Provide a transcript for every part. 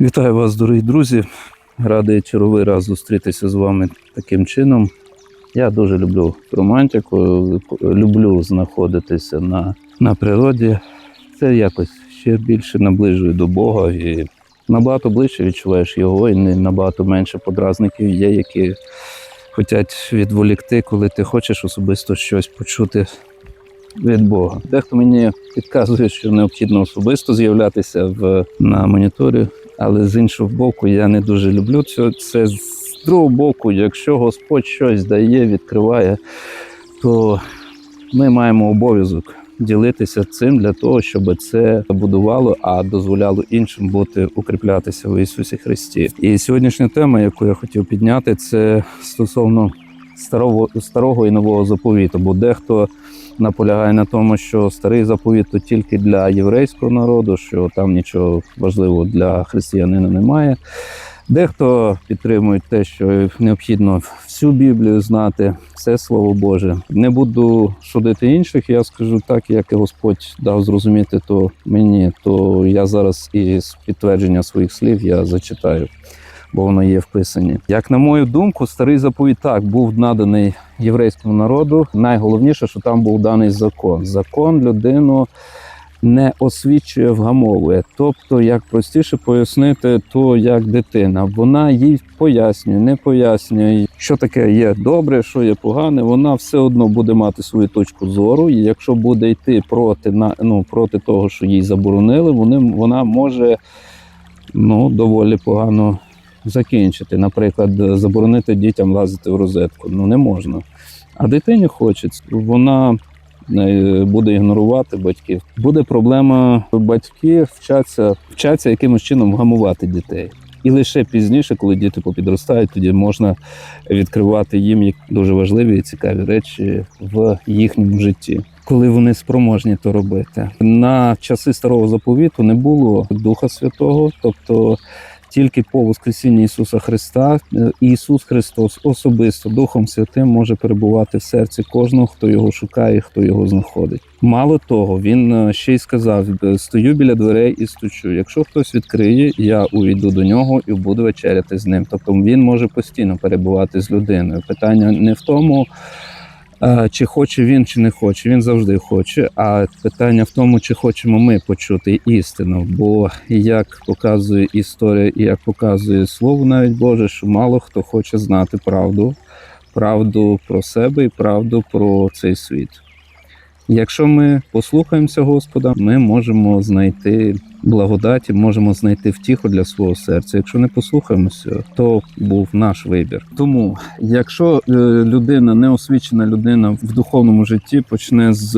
Вітаю вас, дорогі друзі. Радий черговий раз зустрітися з вами таким чином. Я дуже люблю романтику, люблю знаходитися на, на природі. Це якось ще більше наближує до Бога і набагато ближче відчуваєш його, і набагато менше подразників є, які хочуть відволікти, коли ти хочеш особисто щось почути від Бога. Дехто мені підказує, що необхідно особисто з'являтися в, на моніторі, але з іншого боку, я не дуже люблю це. Це з другого боку, якщо Господь щось дає, відкриває, то ми маємо обов'язок ділитися цим для того, щоб це будувало, а дозволяло іншим бути укріплятися в Ісусі Христі. І сьогоднішня тема, яку я хотів підняти, це стосовно старого, старого і нового заповіту. Бо дехто наполягає на тому, що старий заповіт то тільки для єврейського народу, що там нічого важливого для християнина немає. Дехто підтримує те, що необхідно всю Біблію знати, все Слово Боже. Не буду судити інших. Я скажу так, як і Господь дав зрозуміти, то мені, то я зараз із підтвердження своїх слів я зачитаю, бо воно є вписані. Як на мою думку, старий заповіт так був наданий єврейському народу. Найголовніше, що там був даний закон. Закон людину не освічує, вгамовує. Тобто, як простіше пояснити, то як дитина. Вона їй пояснює, не пояснює, що таке є добре, що є погане. Вона все одно буде мати свою точку зору. І якщо буде йти проти на ну проти того, що їй заборонили, вони вона може ну доволі погано закінчити. Наприклад, заборонити дітям лазити в розетку. Ну не можна. А дитині хочеться, вона е, буде ігнорувати батьків. Буде проблема, батьки вчаться, вчаться якимось чином вгамувати дітей. І лише пізніше, коли діти попідростають, тоді можна відкривати їм дуже важливі і цікаві речі в їхньому житті, коли вони спроможні то робити. На часи старого заповіту не було Духа Святого, тобто тільки по Воскресінні Ісуса Христа е, Ісус Христос особисто Духом Святим може перебувати в серці кожного, хто його шукає, хто його знаходить. Мало того, він е, ще й сказав: стою біля дверей і стучу. Якщо хтось відкриє, я увійду до нього і буду вечеряти з ним. Тобто він може постійно перебувати з людиною. Питання не в тому. Е, Чи хоче він, чи не хоче, він завжди хоче. А питання в тому, чи хочемо ми почути істину. Бо як показує історія, і як показує слово, навіть Боже, що мало хто хоче знати правду, правду про себе і правду про цей світ. Якщо ми послухаємося Господа, ми можемо знайти благодаті, можемо знайти втіху для свого серця. Якщо не послухаємося, то був наш вибір. Тому, якщо е, людина, неосвічена людина в духовному житті почне з,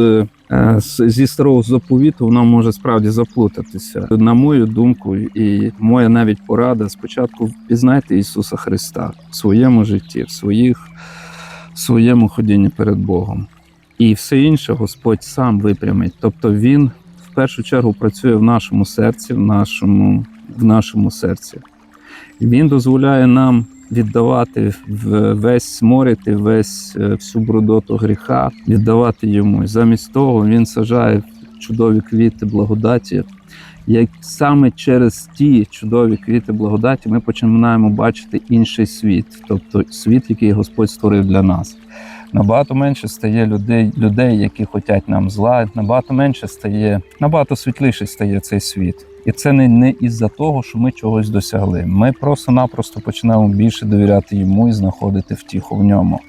е, з зі старого заповіту, вона може справді заплутатися. На мою думку, і моя навіть порада спочатку пізнайте Ісуса Христа в своєму житті, в своїх в своєму ходінні перед Богом. І все інше Господь сам випрямить. Тобто Він в першу чергу працює в нашому серці, в нашому, в нашому серці. Він дозволяє нам віддавати весь сморити, весь е, всю брудоту гріха, віддавати йому. І замість того він сажає чудові квіти благодаті. Як саме через ті чудові квіти благодаті ми починаємо бачити інший світ, тобто світ, який Господь створив для нас. Набагато менше стає людей, людей, які хочуть нам зла. Набагато менше стає, набагато світліший стає цей світ. І це не, не із-за того, що ми чогось досягли. Ми просто-напросто починаємо більше довіряти йому і знаходити втіху в ньому.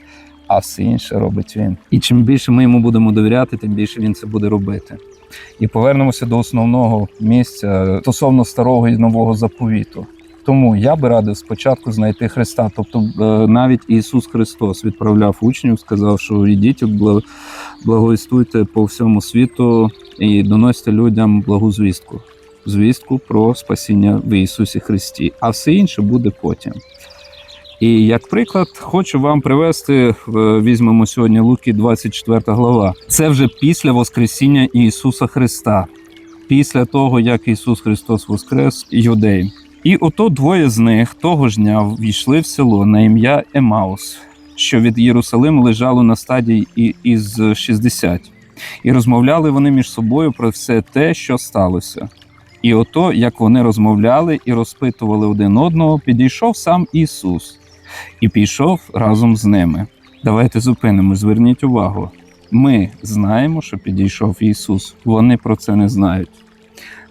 А все інше робить він. І чим більше ми йому будемо довіряти, тим більше він це буде робити. І повернемося до основного місця стосовно старого і нового заповіту. Тому я би радив спочатку знайти Христа. Тобто, е, навіть Ісус Христос відправляв учнів, сказав, що йдіть, благовістуйте по всьому світу і доносьте людям благу звістку. Звістку про спасіння в Ісусі Христі, а все інше буде потім. І як приклад, хочу вам привести, е, візьмемо сьогодні Луки, 24 глава. Це вже після Воскресіння Ісуса Христа, після того, як Ісус Христос воскрес юдей. І ото двоє з них того ж дня війшли в село на ім'я Емаус, що від Єрусалиму лежало на стадії із 60. І розмовляли вони між собою про все те, що сталося. І ото, як вони розмовляли і розпитували один одного, підійшов сам Ісус і пішов разом з ними. Давайте зупинимо, зверніть увагу. Ми знаємо, що підійшов Ісус. Вони про це не знають.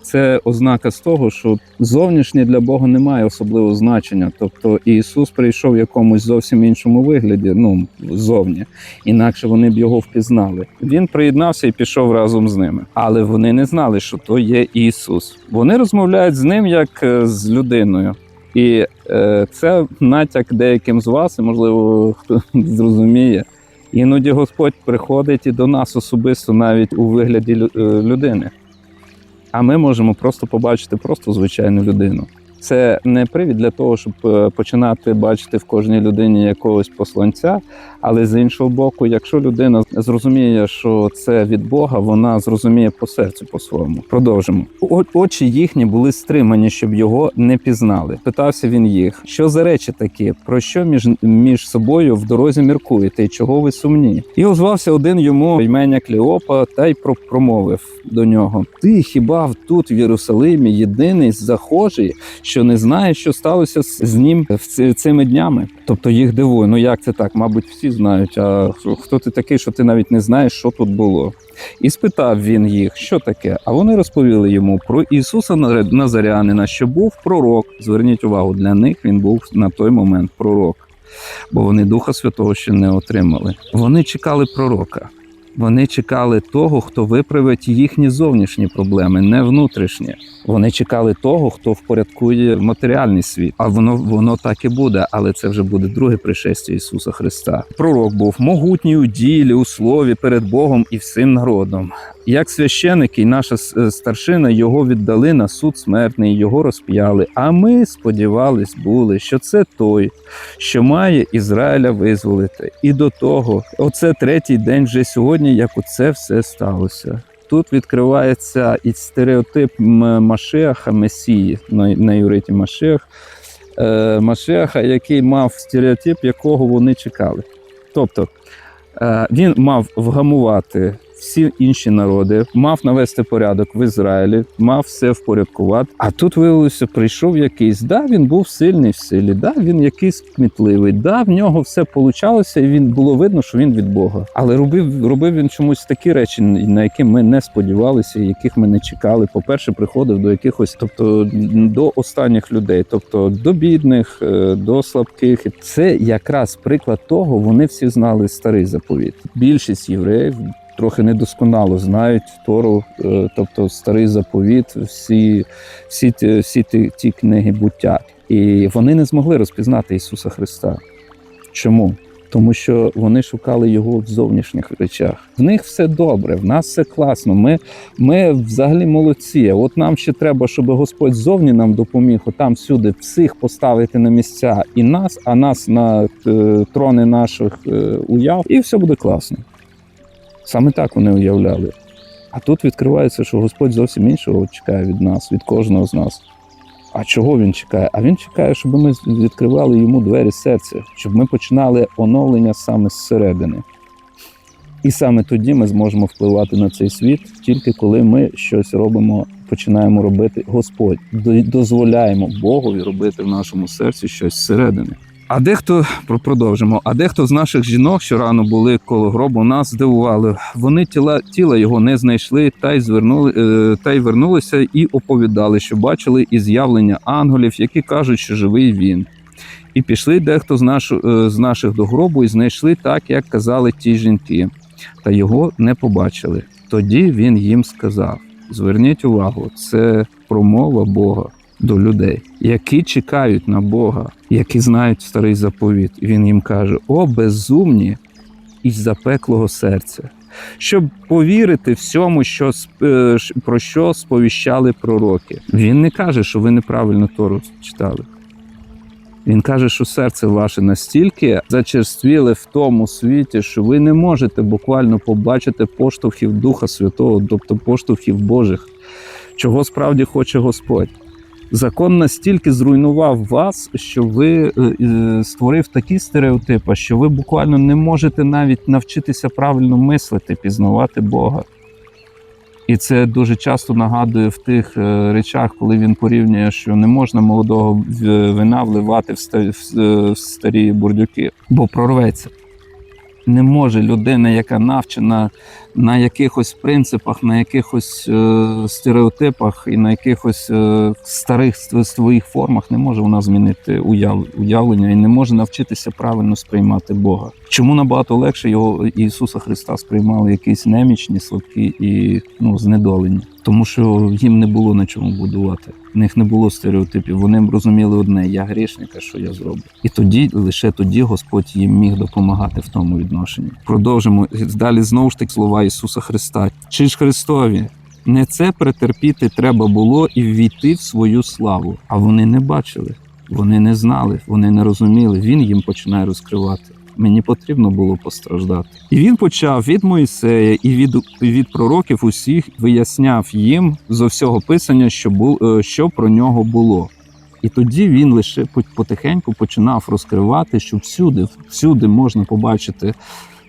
Це ознака з того, що зовнішнє для Бога не має особливого значення. Тобто Ісус прийшов в якомусь зовсім іншому вигляді, ну зовні, інакше вони б його впізнали. Він приєднався і пішов разом з ними, але вони не знали, що то є Ісус. Вони розмовляють з ним як е, з людиною. І е, це натяк деяким з вас, і можливо хто зрозуміє. Іноді Господь приходить і до нас особисто навіть у вигляді е, людини. А ми можемо просто побачити просто звичайну людину. Це не привід для того, щоб е, починати бачити в кожній людині якогось посланця. Але з іншого боку, якщо людина зрозуміє, що це від Бога, вона зрозуміє по серцю по-своєму. Продовжимо. Очі їхні були стримані, щоб його не пізнали. Питався він їх, що за речі такі, про що між, між собою в дорозі міркуєте, і чого ви сумні? І озвався один йому імення Кліопа, та й про- промовив до нього: Ти хіба тут в Єрусалимі єдиний захожий, що не знає, що сталося з ним в цими днями? Тобто їх дивує. Ну як це так? Мабуть, всі знають. А хто- ти такий, що ти навіть не знаєш, що тут було? І спитав він їх, що таке. А вони розповіли йому про Ісуса Назар- Назарянина, що був пророк. Зверніть увагу, для них він був на той момент пророк, бо вони Духа Святого ще не отримали. Вони чекали пророка. Вони чекали того, хто виправить їхні зовнішні проблеми, не внутрішні. Вони чекали того, хто впорядкує матеріальний світ. А воно воно так і буде, але це вже буде друге пришестя Ісуса Христа. Пророк був могутній у ділі, у слові перед Богом і всім народом. Як священики і наша е, старшина його віддали на суд смертний, його розп'яли. А ми сподівались були, що це той, що має Ізраїля визволити. І до того, оце третій день вже сьогодні, як оце все сталося. Тут відкривається і стереотип Машеха, Месії на, на юриті Машех, е, Машеха, який мав стереотип, якого вони чекали. Тобто е, він мав вгамувати всі інші народи, мав навести порядок в Ізраїлі, мав все впорядкувати. А тут виявилося, прийшов якийсь. Да, він був сильний в силі, да, він якийсь кмітливий, да, в нього все получалося, і він було видно, що він від Бога. Але робив, робив він чомусь такі речі, на які ми не сподівалися, яких ми не чекали. По-перше, приходив до якихось, тобто до останніх людей, тобто до бідних, е, до слабких. Це якраз приклад того, вони всі знали старий заповіт. Більшість євреїв трохи недосконало знають Тору, е, тобто старий заповіт, всі, всі, всі ті, ті книги буття. І вони не змогли розпізнати Ісуса Христа. Чому? Тому що вони шукали його в зовнішніх речах. В них все добре, в нас все класно. Ми, ми взагалі молодці. От нам ще треба, щоб Господь ззовні нам допоміг, отам всюди всіх поставити на місця і нас, а нас на е, трони наших е, уяв, і все буде класно. Саме так вони уявляли. А тут відкривається, що Господь зовсім іншого чекає від нас, від кожного з нас. А чого він чекає? А він чекає, щоб ми відкривали йому двері серця, щоб ми починали оновлення саме зсередини. І саме тоді ми зможемо впливати на цей світ, тільки коли ми щось робимо, починаємо робити Господь, дозволяємо Богові робити в нашому серці щось зсередини. А дехто про- продовжимо. А дехто з наших жінок, що рано були коло гробу, нас здивували. Вони тіла тіла його не знайшли, та й звернули е, та й вернулися і оповідали, що бачили і з'явлення ангелів, які кажуть, що живий він. І пішли дехто з, нашу, е, з наших до гробу і знайшли так, як казали ті жінки, та його не побачили. Тоді він їм сказав: зверніть увагу, це промова Бога до людей, які чекають на Бога, які знають старий заповіт. І він їм каже: О, безумні із запеклого серця, щоб повірити всьому, що е, про що сповіщали пророки. Він не каже, що ви неправильно Тору читали. Він каже, що серце ваше настільки зачерствіле в тому світі, що ви не можете буквально побачити поштовхів Духа Святого, тобто поштовхів Божих, чого справді хоче Господь. Закон настільки зруйнував вас, що ви е, е, створив такі стереотипи, що ви буквально не можете навіть навчитися правильно мислити, пізнавати Бога. І це дуже часто нагадує в тих е, речах, коли він порівнює, що не можна молодого вина вливати в ста- в- в старі бурдюки, бо прорветься. Не може людина, яка навчена на якихось принципах, на якихось е, стереотипах і на якихось е, старих ст- своїх формах, не може вона змінити уяв, уявлення і не може навчитися правильно сприймати Бога. Чому набагато легше його Ісуса Христа сприймали якісь немічні, слабкі і ну, знедолені? Тому що їм не було на чому будувати. В них не було стереотипів. Вони розуміли одне: я грішника, що я зроблю. І тоді, лише тоді, Господь їм міг допомагати в тому відношенні. Продовжимо далі знову ж таки слова Ісуса Христа. Чи ж Христові? Не це претерпіти треба було і ввійти в свою славу. А вони не бачили, вони не знали, вони не розуміли. Він їм починає розкривати. Мені потрібно було постраждати. І він почав від Моїсея і від, від пророків усіх виясняв їм зо всього писання, що бу, е, що про нього було. І тоді він лише потихеньку починав розкривати, що всюди, всюди можна побачити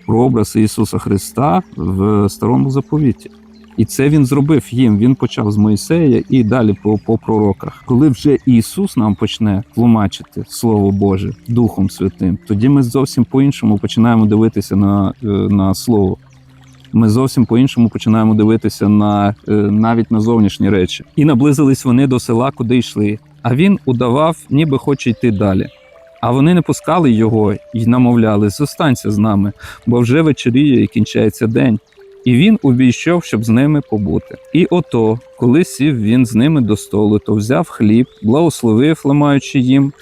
прообраз Ісуса Христа в старому заповіті. І це він зробив їм. Він почав з Моїсея і далі по, по пророках. Коли вже Ісус нам почне тлумачити Слово Боже Духом Святим, тоді ми зовсім по-іншому починаємо дивитися на, е, на Слово. Ми зовсім по-іншому починаємо дивитися на е, навіть на зовнішні речі. І наблизились вони до села, куди йшли. А він удавав, ніби хоче йти далі. А вони не пускали його і намовляли: зостанься з нами, бо вже вечоріє і кінчається день. І він увійшов, щоб з ними побути. І ото, коли сів він з ними до столу, то взяв хліб, благословив, ламаючи їм,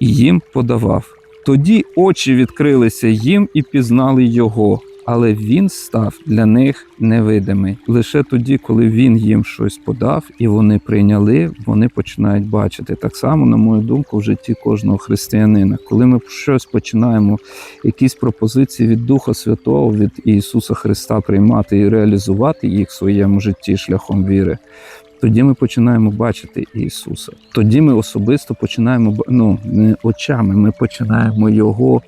і їм подавав. Тоді очі відкрилися їм і пізнали його, але він став для них невидимий. Лише тоді, коли він їм щось подав і вони прийняли, вони починають бачити. Так само, на мою думку, в житті кожного християнина. Коли ми щось починаємо, якісь пропозиції від Духа Святого, від Ісуса Христа приймати і реалізувати їх в своєму житті шляхом віри. Тоді ми починаємо бачити Ісуса. Тоді ми особисто починаємо ну, не очами, ми починаємо Його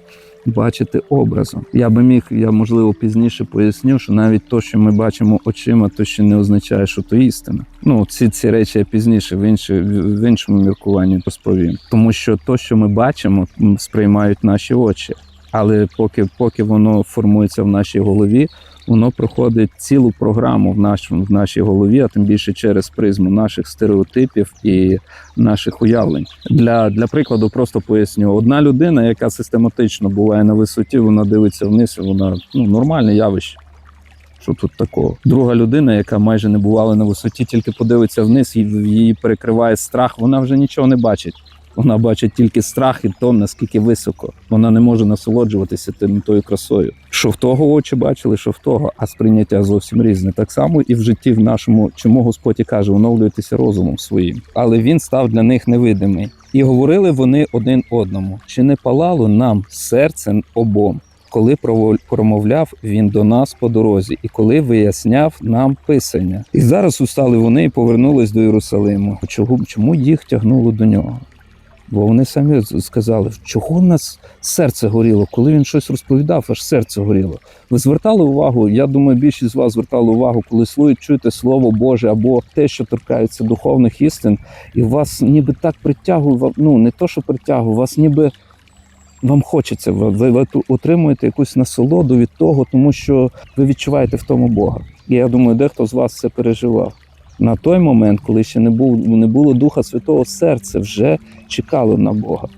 бачити образом. Я би міг, я можливо пізніше поясню, що навіть то, що ми бачимо очима, то ще не означає, що то істина. Ну ці, ці речі я пізніше в, інші, в іншому міркуванні розповім. Тому що то, що ми бачимо, сприймають наші очі. Але поки, поки воно формується в нашій голові, воно проходить цілу програму в, наш, в нашій голові, а тим більше через призму наших стереотипів і наших уявлень. Для, для прикладу, просто поясню: одна людина, яка систематично буває на висоті, вона дивиться вниз, вона ну, нормальне явище. Що тут такого? Друга людина, яка майже не бувала на висоті, тільки подивиться вниз, і її перекриває страх, вона вже нічого не бачить. Вона бачить тільки страх і то, наскільки високо. Вона не може насолоджуватися тим тою красою. Що в того очі бачили, що в того, а сприйняття зовсім різне. Так само і в житті в нашому, чому Господь і каже, оновлюйтеся розумом своїм. Але він став для них невидимий. І говорили вони один одному: чи не палало нам серце обом? Коли промовляв він до нас по дорозі, і коли виясняв нам писання, і зараз устали вони і повернулись до Єрусалиму. Чому, чому їх тягнуло до нього? Бо вони самі сказали, чого в нас серце горіло, коли він щось розповідав, аж серце горіло. Ви звертали увагу? Я думаю, більшість з вас звертали увагу, коли чуєте слово Боже або те, що торкається духовних істин, і вас ніби так притягує, ну не то, що притягує, вас ніби вам хочеться. Ви, ви отримуєте якусь насолоду від того, тому що ви відчуваєте в тому Бога. І я думаю, дехто з вас це переживав. На той момент, коли ще не був не було Духа Святого, серце вже чекало на Бога.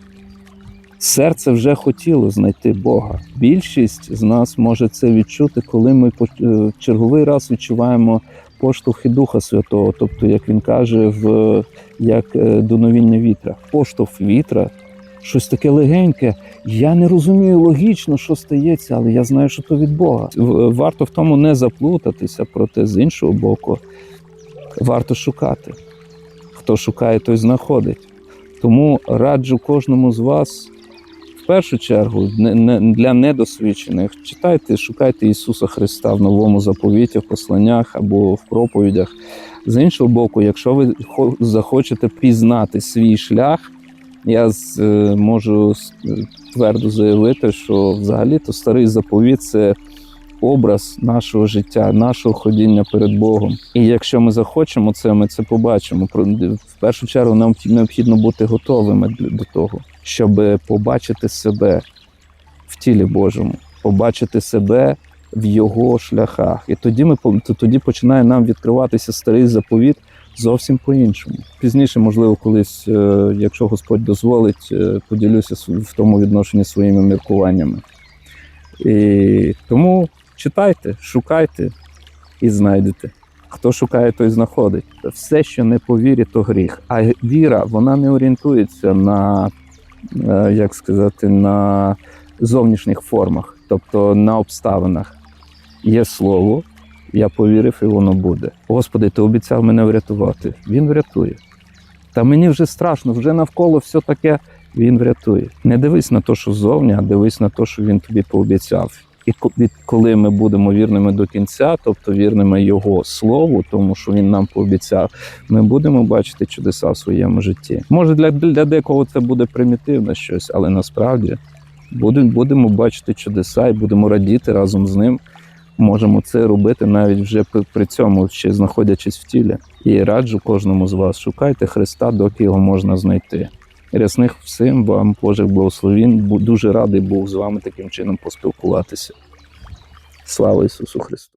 Серце вже хотіло знайти Бога. Більшість з нас може це відчути, коли ми е, черговий раз відчуваємо поштовхи Духа Святого, тобто, як він каже, в як е, дуновіння вітра. Поштовх вітра, щось таке легеньке. Я не розумію логічно, що стається, але я знаю, що то від Бога. Варто в тому не заплутатися, проте з іншого боку, варто шукати. Хто шукає, той знаходить. Тому раджу кожному з вас в першу чергу для недосвідчених читайте, шукайте Ісуса Христа в новому заповіті, в посланнях або в проповідях. З іншого боку, якщо ви хо- захочете пізнати свій шлях, я е, можу твердо заявити, що взагалі-то старий заповіт це образ нашого життя, нашого ходіння перед Богом. І якщо ми захочемо це, ми це побачимо. В першу чергу нам необхідно бути готовими до того, щоб побачити себе в тілі Божому, побачити себе в його шляхах. І тоді ми тоді починає нам відкриватися старий заповіт зовсім по-іншому. Пізніше, можливо, колись, е, якщо Господь дозволить, е, поділюся в тому відношенні своїми міркуваннями. І тому читайте, шукайте і знайдете. Хто шукає, той знаходить. Все, що не по то гріх. А віра вона не орієнтується на, е, як сказати, на зовнішніх формах, тобто на обставинах. Є слово, я повірив, і воно буде. Господи, ти обіцяв мене врятувати. Він врятує. Та мені вже страшно, вже навколо все таке. Він врятує. Не дивись на те, що ззовні, а дивись на те, що він тобі пообіцяв. І коли ми будемо вірними до кінця, тобто вірними його слову, тому що він нам пообіцяв, ми будемо бачити чудеса в своєму житті. Може, для, для декого це буде примітивне щось, але насправді будемо, будемо бачити чудеса і будемо радіти разом з ним. Можемо це робити навіть вже при цьому, ще знаходячись в тілі. І раджу кожному з вас шукайте Христа, доки його можна знайти. Рясних всім вам Божих благословін. Дуже радий був з вами таким чином поспілкуватися. Слава Ісусу Христу!